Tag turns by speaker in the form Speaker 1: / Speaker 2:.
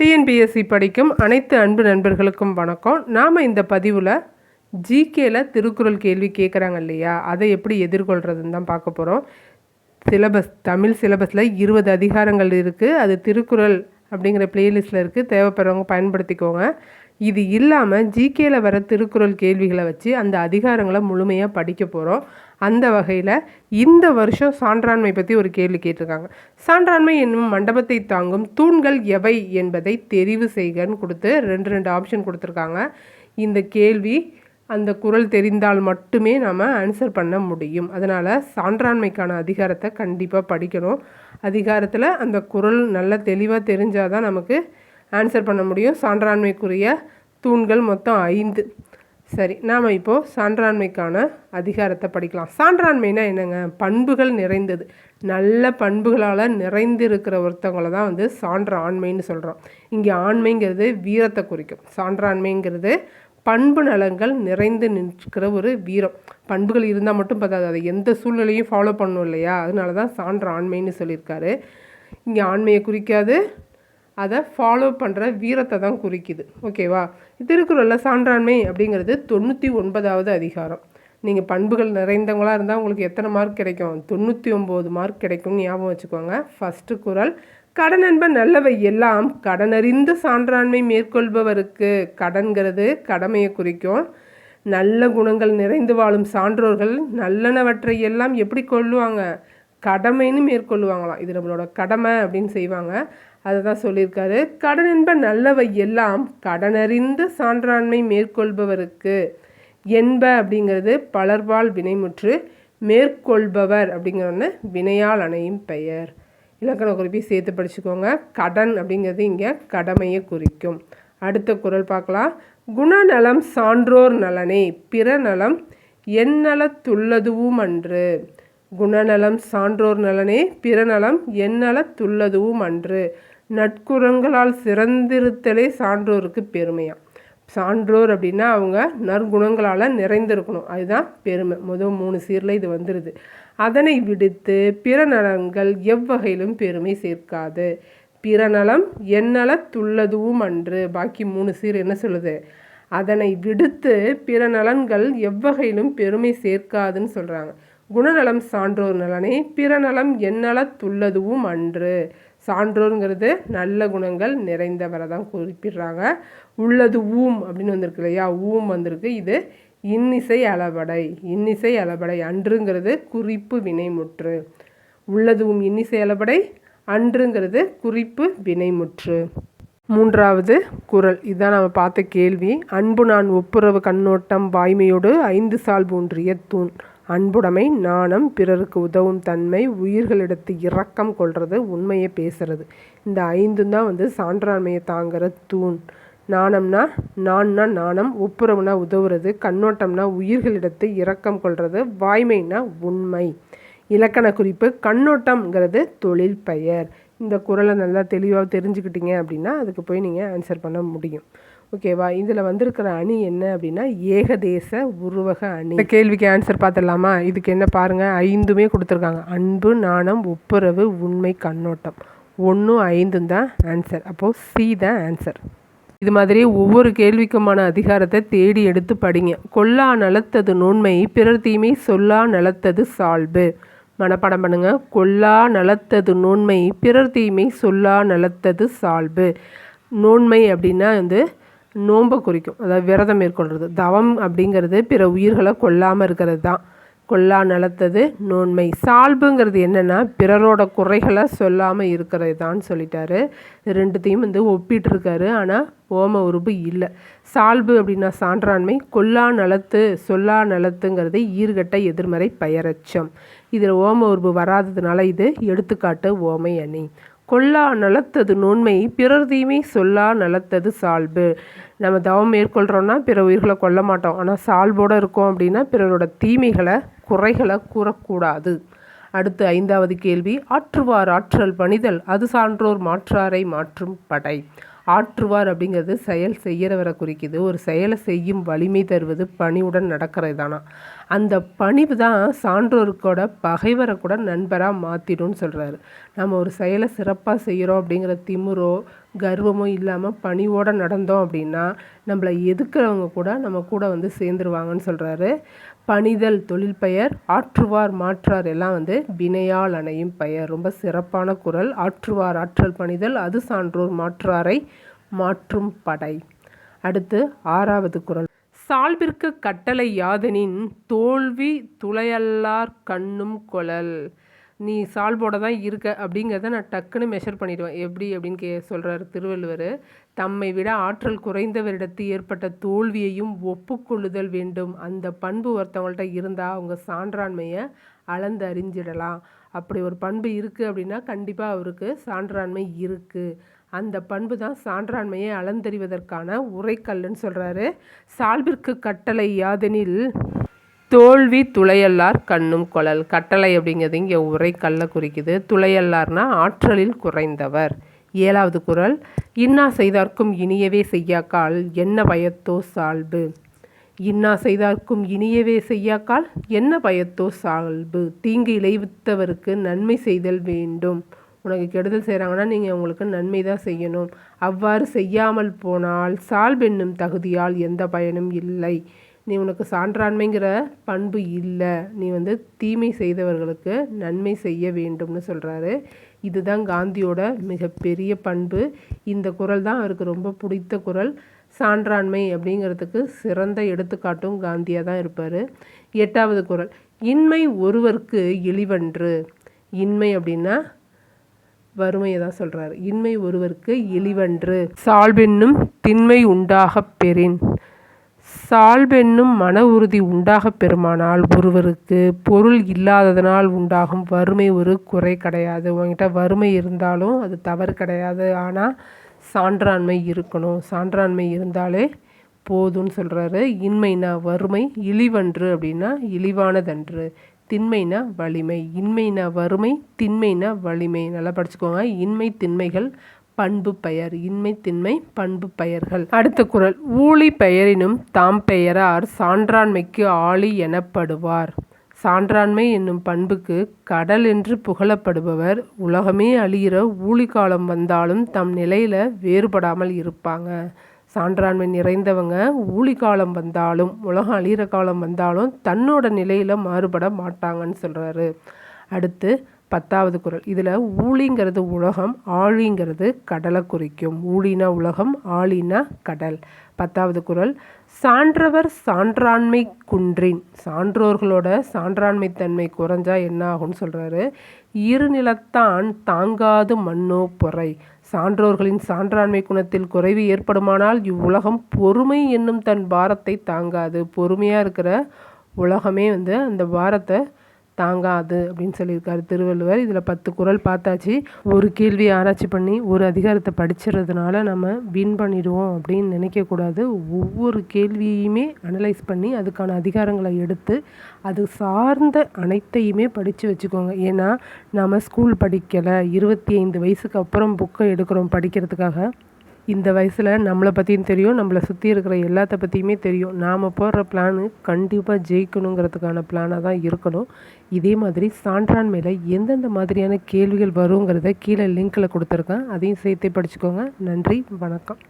Speaker 1: TNPSC படிக்கும் அனைத்து அன்பு நண்பர்களுக்கும் வணக்கம் நாம் இந்த பதிவில் ஜிகேல திருக்குறள் கேள்வி கேட்குறாங்க இல்லையா அதை எப்படி எதிர்கொள்கிறதுன்னு தான் பார்க்க போகிறோம் சிலபஸ் தமிழ் சிலபஸில் இருபது அதிகாரங்கள் இருக்குது அது திருக்குறள் அப்படிங்கிற பிளேலிஸ்ட்டில் இருக்குது தேவைப்படுறவங்க பயன்படுத்திக்கோங்க இது இல்லாமல் ஜிகேல வர திருக்குறள் கேள்விகளை வச்சு அந்த அதிகாரங்களை முழுமையாக படிக்க போகிறோம் அந்த வகையில் இந்த வருஷம் சான்றாண்மை பற்றி ஒரு கேள்வி கேட்டிருக்காங்க சான்றாண்மை என்னும் மண்டபத்தை தாங்கும் தூண்கள் எவை என்பதை தெரிவு செய்கன்னு கொடுத்து ரெண்டு ரெண்டு ஆப்ஷன் கொடுத்துருக்காங்க இந்த கேள்வி அந்த குரல் தெரிந்தால் மட்டுமே நாம் ஆன்சர் பண்ண முடியும் அதனால் சான்றாண்மைக்கான அதிகாரத்தை கண்டிப்பாக படிக்கணும் அதிகாரத்தில் அந்த குரல் நல்ல தெளிவாக தெரிஞ்சால் தான் நமக்கு ஆன்சர் பண்ண முடியும் சான்றாண்மைக்குரிய தூண்கள் மொத்தம் ஐந்து சரி நாம் இப்போது சான்றாண்மைக்கான அதிகாரத்தை படிக்கலாம் சான்றாண்மைனா என்னங்க பண்புகள் நிறைந்தது நல்ல பண்புகளால் நிறைந்திருக்கிற ஒருத்தவங்களை தான் வந்து சான்ற ஆண்மைன்னு சொல்கிறோம் இங்கே ஆண்மைங்கிறது வீரத்தை குறிக்கும் சான்றாண்மைங்கிறது பண்பு நலங்கள் நிறைந்து நிற்கிற ஒரு வீரம் பண்புகள் இருந்தால் மட்டும் பார்த்தா அதை எந்த சூழ்நிலையும் ஃபாலோ பண்ணும் இல்லையா அதனால தான் சான்ற ஆண்மைன்னு சொல்லியிருக்காரு இங்கே ஆண்மையை குறிக்காது அதை ஃபாலோ பண்ணுற வீரத்தை தான் குறிக்குது ஓகேவா திருக்குறளில் சான்றாண்மை அப்படிங்கிறது தொண்ணூற்றி ஒன்பதாவது அதிகாரம் நீங்கள் பண்புகள் நிறைந்தவங்களாக இருந்தால் உங்களுக்கு எத்தனை மார்க் கிடைக்கும் தொண்ணூற்றி ஒம்பது மார்க் கிடைக்கும்னு ஞாபகம் வச்சுக்கோங்க ஃபஸ்ட்டு குரல் கடன் என்ப நல்லவை எல்லாம் கடனறிந்த சான்றாண்மை மேற்கொள்பவருக்கு கடன்கிறது கடமையை குறிக்கும் நல்ல குணங்கள் நிறைந்து வாழும் சான்றோர்கள் நல்லனவற்றை எல்லாம் எப்படி கொள்ளுவாங்க கடமைன்னு மேற்கொள்ளுவாங்களாம் இது நம்மளோட கடமை அப்படின்னு செய்வாங்க அதை தான் சொல்லியிருக்காரு கடன் என்ப நல்லவை எல்லாம் கடனறிந்த சான்றாண்மை மேற்கொள்பவருக்கு என்ப அப்படிங்கிறது பலர்பால் வினைமுற்று மேற்கொள்பவர் அப்படிங்கிறொன்னு வினையால் அணையும் பெயர் இலக்கண குறிப்பி சேர்த்து படிச்சுக்கோங்க கடன் அப்படிங்கிறது இங்கே கடமையை குறிக்கும் அடுத்த குரல் பார்க்கலாம் குணநலம் சான்றோர் நலனே பிற நலம் எண்ணலத்துள்ளதுவும் அன்று குணநலம் சான்றோர் நலனே பிறநலம் எண்ணலத்துள்ளதுவும் அன்று நட்குணங்களால் சிறந்திருத்தலே சான்றோருக்கு பெருமையா சான்றோர் அப்படின்னா அவங்க நற்குணங்களால் நிறைந்திருக்கணும் அதுதான் பெருமை முதல் மூணு சீரில் இது வந்துடுது அதனை விடுத்து பிற நலங்கள் எவ்வகையிலும் பெருமை சேர்க்காது பிற நலம் எந்நலத்துள்ளதுவும் அன்று பாக்கி மூணு சீர் என்ன சொல்லுது அதனை விடுத்து பிற நலன்கள் எவ்வகையிலும் பெருமை சேர்க்காதுன்னு சொல்கிறாங்க குணநலம் சான்றோர் நலனை பிற நலம் எந்நலத்துள்ளதுவும் அன்று சான்றோருங்கிறது நல்ல குணங்கள் நிறைந்தவரை தான் குறிப்பிடுறாங்க உள்ளது ஊம் அப்படின்னு வந்திருக்கு இல்லையா ஊம் வந்திருக்கு இது இன்னிசை அளபடை இன்னிசை அளபடை அன்றுங்கிறது குறிப்பு வினைமுற்று உள்ளதுவும் இன்னிசை அளபடை அன்றுங்கிறது குறிப்பு வினைமுற்று மூன்றாவது குரல் இதுதான் நம்ம பார்த்த கேள்வி அன்பு நான் ஒப்புரவு கண்ணோட்டம் வாய்மையோடு ஐந்து சால் ஊன்றிய தூண் அன்புடைமை நாணம் பிறருக்கு உதவும் தன்மை உயிர்களிடத்து இரக்கம் கொள்வது உண்மையை பேசுறது இந்த ஐந்தும் தான் வந்து சான்றாண்மையை தாங்குற தூண் நாணம்னா நான்னா நாணம் ஒப்புரவுனா உதவுறது கண்ணோட்டம்னா உயிர்களிடத்து இரக்கம் கொள்வது வாய்மைனா உண்மை இலக்கண குறிப்பு கண்ணோட்டம்ங்கிறது தொழில் பெயர் இந்த குரலை நல்லா தெளிவாக தெரிஞ்சுக்கிட்டீங்க அப்படின்னா அதுக்கு போய் நீங்கள் ஆன்சர் பண்ண முடியும் ஓகேவா இதில் வந்திருக்கிற அணி என்ன அப்படின்னா ஏகதேச உருவக அணி இந்த கேள்விக்கு ஆன்சர் பார்த்துடலாமா இதுக்கு என்ன பாருங்கள் ஐந்துமே கொடுத்துருக்காங்க அன்பு நாணம் ஒப்புரவு உண்மை கண்ணோட்டம் ஒன்றும் ஐந்தும் தான் ஆன்சர் அப்போது சி தான் ஆன்சர் இது மாதிரி ஒவ்வொரு கேள்விக்குமான அதிகாரத்தை தேடி எடுத்து படிங்க கொல்லா நலத்தது நுண்மை பிறர் தீமை சொல்லா நலத்தது சால்பு மனப்பாடம் பண்ணுங்க கொல்லா நலத்தது நுண்மை பிறர் தீமை சொல்லா நலத்தது சால்பு நோன்மை அப்படின்னா வந்து நோன்பை குறிக்கும் அதாவது விரதம் மேற்கொள்வது தவம் அப்படிங்கிறது பிற உயிர்களை கொல்லாமல் இருக்கிறது தான் கொல்லா நலத்தது நோன்மை சால்புங்கிறது என்னென்னா பிறரோட குறைகளை சொல்லாமல் இருக்கிறது தான் சொல்லிட்டாரு ரெண்டுத்தையும் வந்து ஒப்பிட்டுருக்காரு ஆனால் ஓம உருபு இல்லை சால்பு அப்படின்னா சான்றாண்மை கொல்லா நலத்து சொல்லா நலத்துங்கிறது ஈர்கட்ட எதிர்மறை பெயரச்சம் இதில் ஓம உருபு வராததுனால இது எடுத்துக்காட்டு ஓமை அணி கொல்லா நலத்தது நுண்மை பிறர் தீமை சொல்லா நலத்தது சால்பு நம்ம தவம் மேற்கொள்கிறோன்னா பிற உயிர்களை கொல்ல மாட்டோம் ஆனால் சால்போடு இருக்கோம் அப்படின்னா பிறரோட தீமைகளை குறைகளை கூறக்கூடாது அடுத்து ஐந்தாவது கேள்வி ஆற்றுவார் ஆற்றல் பணிதல் அது சான்றோர் மாற்றாரை மாற்றும் படை ஆற்றுவார் அப்படிங்கிறது செயல் செய்கிறவரை குறிக்குது ஒரு செயலை செய்யும் வலிமை தருவது பணிவுடன் நடக்கிறது தானா அந்த பணிவு தான் சான்றோருக்கோட பகைவரை கூட நண்பராக மாற்றிடும்னு சொல்கிறாரு நம்ம ஒரு செயலை சிறப்பாக செய்கிறோம் அப்படிங்கிற திமுறோ கர்வமோ இல்லாமல் பணிவோடு நடந்தோம் அப்படின்னா நம்மளை எதுக்கிறவங்க கூட நம்ம கூட வந்து சேர்ந்துருவாங்கன்னு சொல்கிறாரு பணிதல் தொழில் பெயர் ஆற்றுவார் மாற்றார் எல்லாம் வந்து வினையால் அணையும் பெயர் ரொம்ப சிறப்பான குரல் ஆற்றுவார் ஆற்றல் பணிதல் அது சான்றோர் மாற்றாரை மாற்றும் படை அடுத்து ஆறாவது குரல் சால்பிற்கு கட்டளை யாதனின் தோல்வி துளையல்லார் கண்ணும் குழல் நீ சால்வோட தான் இருக்க அப்படிங்கிறத நான் டக்குன்னு மெஷர் பண்ணிடுவேன் எப்படி அப்படின்னு கே சொல்கிறார் திருவள்ளுவர் தம்மை விட ஆற்றல் குறைந்தவரிடத்து ஏற்பட்ட தோல்வியையும் ஒப்புக்கொள்ளுதல் வேண்டும் அந்த பண்பு ஒருத்தவங்கள்ட்ட இருந்தால் அவங்க சான்றாண்மையை அளந்து அறிஞ்சிடலாம் அப்படி ஒரு பண்பு இருக்குது அப்படின்னா கண்டிப்பாக அவருக்கு சான்றாண்மை இருக்குது அந்த பண்பு தான் சான்றாண்மையை அளந்தறிவதற்கான உரைக்கல்லுன்னு சொல்கிறாரு சால்பிற்கு கட்டளை யாதெனில் தோல்வி துளையல்லார் கண்ணும் கொழல் கட்டளை அப்படிங்கிறது இங்கே உரை கல்ல குறிக்குது துளையல்லார்னா ஆற்றலில் குறைந்தவர் ஏழாவது குரல் இன்னா செய்தார்க்கும் இனியவே செய்யாக்கால் என்ன பயத்தோ சால்பு இன்னா செய்தார்க்கும் இனியவே செய்யாக்கால் என்ன பயத்தோ சால்பு தீங்கு இழைவித்தவருக்கு நன்மை செய்தல் வேண்டும் உனக்கு கெடுதல் செய்கிறாங்கன்னா நீங்கள் உங்களுக்கு நன்மை தான் செய்யணும் அவ்வாறு செய்யாமல் போனால் சால்பென்னும் தகுதியால் எந்த பயனும் இல்லை நீ உனக்கு சான்றாண்மைங்கிற பண்பு இல்லை நீ வந்து தீமை செய்தவர்களுக்கு நன்மை செய்ய வேண்டும்னு சொல்கிறாரு இதுதான் காந்தியோட மிகப்பெரிய பண்பு இந்த குரல் தான் அவருக்கு ரொம்ப பிடித்த குரல் சான்றாண்மை அப்படிங்கிறதுக்கு சிறந்த எடுத்துக்காட்டும் காந்தியாக தான் இருப்பார் எட்டாவது குரல் இன்மை ஒருவருக்கு இழிவன்று இன்மை அப்படின்னா வறுமையை தான் சொல்கிறார் இன்மை ஒருவருக்கு இழிவன்று சால்வென்னும் திண்மை உண்டாகப் பெறின் சால்பென்னும் மன உறுதி உண்டாகப் பெறுமானால் ஒருவருக்கு பொருள் இல்லாததனால் உண்டாகும் வறுமை ஒரு குறை கிடையாது உங்ககிட்ட வறுமை இருந்தாலும் அது தவறு கிடையாது ஆனால் சான்றாண்மை இருக்கணும் சான்றாண்மை இருந்தாலே போதும்னு சொல்கிறாரு இன்மைனா வறுமை இழிவன்று அப்படின்னா இழிவானதன்று திண்மைனா வலிமை இன்மைனா வறுமை திண்மைனா வலிமை நல்லா படிச்சுக்கோங்க இன்மை திண்மைகள் பண்பு பெயர் இன்மை திண்மை பண்பு பெயர்கள் அடுத்த குரல் ஊழி பெயரினும் தாம் பெயரார் சான்றாண்மைக்கு ஆளி எனப்படுவார் சான்றாண்மை என்னும் பண்புக்கு கடல் என்று புகழப்படுபவர் உலகமே அழிகிற ஊழி காலம் வந்தாலும் தம் நிலையில வேறுபடாமல் இருப்பாங்க சான்றாண்மை நிறைந்தவங்க ஊழி காலம் வந்தாலும் உலகம் அழிகிற காலம் வந்தாலும் தன்னோட நிலையில மாறுபட மாட்டாங்கன்னு சொல்கிறாரு அடுத்து பத்தாவது குரல் இதில் ஊழிங்கிறது உலகம் ஆழிங்கிறது கடலை குறிக்கும் ஊழினா உலகம் ஆழினா கடல் பத்தாவது குரல் சான்றவர் சான்றாண்மை குன்றின் சான்றோர்களோட சான்றாண்மை தன்மை குறைஞ்சா என்ன ஆகும்னு சொல்கிறாரு இருநிலத்தான் தாங்காது மண்ணோ பொறை சான்றோர்களின் சான்றாண்மை குணத்தில் குறைவு ஏற்படுமானால் இவ்வுலகம் பொறுமை என்னும் தன் பாரத்தை தாங்காது பொறுமையாக இருக்கிற உலகமே வந்து அந்த பாரத்தை தாங்காது அப்படின்னு சொல்லியிருக்காரு திருவள்ளுவர் இதில் பத்து குரல் பார்த்தாச்சு ஒரு கேள்வி ஆராய்ச்சி பண்ணி ஒரு அதிகாரத்தை படிச்சிடுறதுனால நம்ம வின் பண்ணிடுவோம் அப்படின்னு நினைக்கக்கூடாது ஒவ்வொரு கேள்வியுமே அனலைஸ் பண்ணி அதுக்கான அதிகாரங்களை எடுத்து அது சார்ந்த அனைத்தையுமே படித்து வச்சுக்கோங்க ஏன்னா நம்ம ஸ்கூல் படிக்கலை இருபத்தி ஐந்து வயசுக்கு அப்புறம் புக்கை எடுக்கிறோம் படிக்கிறதுக்காக இந்த வயசில் நம்மளை பற்றியும் தெரியும் நம்மளை சுற்றி இருக்கிற எல்லாத்த பற்றியுமே தெரியும் நாம் போடுற பிளானு கண்டிப்பாக ஜெயிக்கணுங்கிறதுக்கான பிளானாக தான் இருக்கணும் இதே மாதிரி சான்றான் மேலே எந்தெந்த மாதிரியான கேள்விகள் வருங்கிறத கீழே லிங்க்கில் கொடுத்துருக்கேன் அதையும் சேர்த்தே படிச்சுக்கோங்க நன்றி வணக்கம்